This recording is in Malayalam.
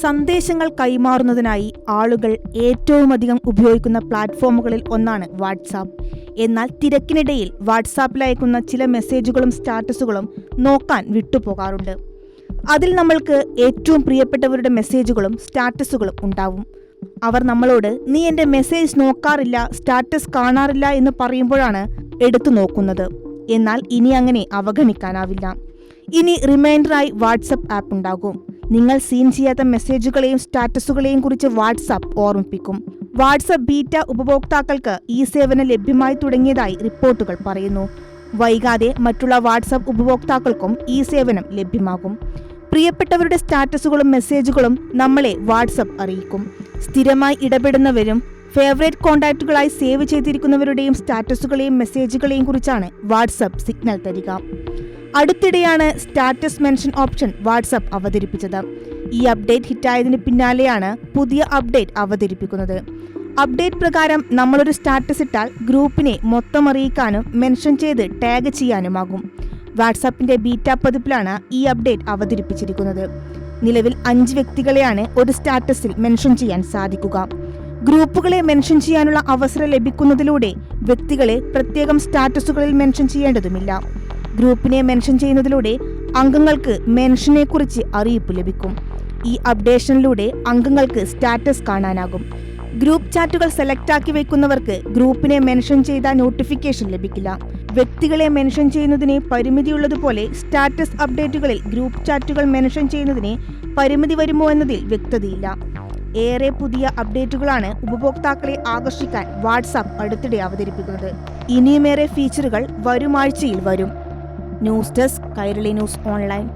സന്ദേശങ്ങൾ കൈമാറുന്നതിനായി ആളുകൾ ഏറ്റവുമധികം ഉപയോഗിക്കുന്ന പ്ലാറ്റ്ഫോമുകളിൽ ഒന്നാണ് വാട്സാപ്പ്. എന്നാൽ തിരക്കിനിടയിൽ വാട്സാപ്പിൽ അയക്കുന്ന ചില മെസ്സേജുകളും സ്റ്റാറ്റസുകളും നോക്കാൻ വിട്ടുപോകാറുണ്ട്. അതിൽ നമ്മൾക്ക് ഏറ്റവും പ്രിയപ്പെട്ടവരുടെ മെസ്സേജുകളും സ്റ്റാറ്റസുകളും ഉണ്ടാവും. അവർ നമ്മളോട് നീ എന്റെ മെസ്സേജ് നോക്കാറില്ല സ്റ്റാറ്റസ് കാണാറില്ല എന്ന് പറയുമ്പോഴാണ് എടുത്തു നോക്കുന്നത്. എന്നാൽ ഇനി അങ്ങനെ അവഗണിക്കാനാവില്ല. ഇനി റിമൈൻഡറായി വാട്സപ്പ് ആപ്പ് ഉണ്ടാകും. നിങ്ങൾ സീൻ ചെയ്യാത്ത മെസ്സേജുകളെയും സ്റ്റാറ്റസുകളെയും കുറിച്ച് വാട്സാപ്പ് ഓർമ്മിപ്പിക്കും. വാട്സപ്പ് ബീറ്റ ഉപഭോക്താക്കൾക്ക് ഈ സേവനം ലഭ്യമായി തുടങ്ങിയതായി റിപ്പോർട്ടുകൾ പറയുന്നു. വൈകാതെ മറ്റുള്ള വാട്സപ്പ് ഉപഭോക്താക്കൾക്കും ഈ സേവനം ലഭ്യമാകും. പ്രിയപ്പെട്ടവരുടെ സ്റ്റാറ്റസുകളും മെസ്സേജുകളും നമ്മളെ വാട്സപ്പ് അറിയിക്കും. സ്ഥിരമായി ഇടപെടുന്നവരും ഫേവറേറ്റ് കോൺടാക്റ്റുകളായി സേവ് ചെയ്തിരിക്കുന്നവരുടെയും സ്റ്റാറ്റസുകളെയും മെസ്സേജുകളെയും കുറിച്ചാണ് വാട്സപ്പ് സിഗ്നൽ തരിക. അടുത്തിടെയാണ് സ്റ്റാറ്റസ് മെൻഷൻ ഓപ്ഷൻ വാട്സപ്പ് അവതരിപ്പിച്ചത്. ഈ അപ്ഡേറ്റ് ഹിറ്റായതിന് പിന്നാലെയാണ് പുതിയ അപ്ഡേറ്റ് അവതരിപ്പിക്കുന്നത്. അപ്ഡേറ്റ് പ്രകാരം നമ്മളൊരു സ്റ്റാറ്റസ് ഇട്ടാൽ ഗ്രൂപ്പിനെ മൊത്തം അറിയിക്കാനും മെൻഷൻ ചെയ്ത് ടാഗ് ചെയ്യാനുമാകും. വാട്സാപ്പിന്റെ ബീറ്റ പതിപ്പിലാണ് ഈ അപ്ഡേറ്റ് അവതരിപ്പിച്ചിരിക്കുന്നത്. നിലവിൽ അഞ്ച് വ്യക്തികളെയാണ് ഒരു സ്റ്റാറ്റസിൽ മെൻഷൻ ചെയ്യാൻ സാധിക്കുക. ഗ്രൂപ്പുകളെ മെൻഷൻ ചെയ്യാനുള്ള അവസരം ലഭിക്കുന്നതിലൂടെ വ്യക്തികളെ പ്രത്യേകം സ്റ്റാറ്റസുകളിൽ മെൻഷൻ ചെയ്യേണ്ടതുമില്ല. ഗ്രൂപ്പിനെ മെൻഷൻ ചെയ്യുന്നതിലൂടെ അംഗങ്ങൾക്ക് മെൻഷനെ കുറിച്ച് അറിയിപ്പ് ലഭിക്കും. ഈ അപ്ഡേഷനിലൂടെ അംഗങ്ങൾക്ക് സ്റ്റാറ്റസ് കാണാനാകും. ഗ്രൂപ്പ് ചാറ്റുകൾ സെലക്ട് ആക്കി വെക്കുന്നവർക്ക് ഗ്രൂപ്പിനെ മെൻഷൻ ചെയ്ത നോട്ടിഫിക്കേഷൻ ലഭിക്കില്ല. വ്യക്തികളെ മെൻഷൻ ചെയ്യുന്നതിന് പരിമിതിയുള്ളതുപോലെ സ്റ്റാറ്റസ് അപ്ഡേറ്റുകളിൽ ഗ്രൂപ്പ് ചാറ്റുകൾ മെൻഷൻ ചെയ്യുന്നതിന് പരിമിതി വരുമോ എന്നതിൽ വ്യക്തതയില്ല. ഏറെ പുതിയ അപ്ഡേറ്റുകളാണ് ഉപഭോക്താക്കളെ ആകർഷിക്കാൻ വാട്സാപ്പ് അടുത്തിടെ അവതരിപ്പിക്കുന്നത്. ഇനിയുമേറെ ഫീച്ചറുകൾ വരും ആഴ്ചയിൽ വരും. News desk Kairali news online.